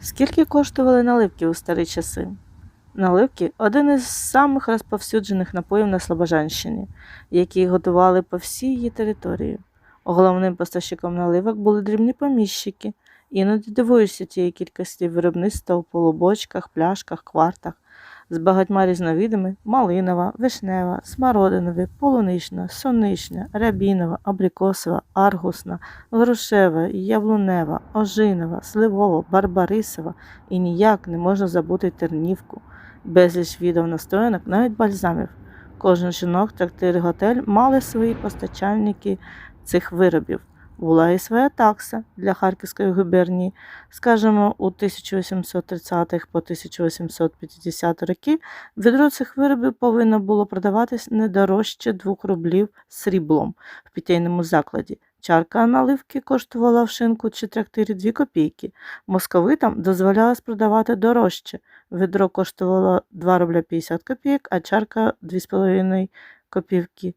Скільки коштували наливки у старі часи? Наливки один із самих розповсюджених напоїв на Слобожанщині, які готували по всій її території. Головним поставщиком наливок були дрібні поміщики. Іноді дивуєшся тієї кількості виробництва у полубочках, пляшках, квартах з багатьма різновидами малинова, вишнева, смородинові, полунична, сонична, рябінова, абрикосова, аргусна, грушева, яблунева, ожинова, сливова, барбарисова і ніяк не можна забути тернівку, безліч відов настоянок, навіть бальзамів. Кожен жінок, трактир готель мали свої постачальники цих виробів. Була і своя такса для Харківської губернії. Скажімо, у 1830-х по 1850 роки відро цих виробів повинно було продаватись не дорожче 2 рублів сріблом в питейному закладі. Чарка наливки коштувала в шинку чи трактирі 2 копійки. Московитам дозволялось продавати дорожче. Відро коштувало 2 рубля 50 копійок, а чарка 2,5 копійки.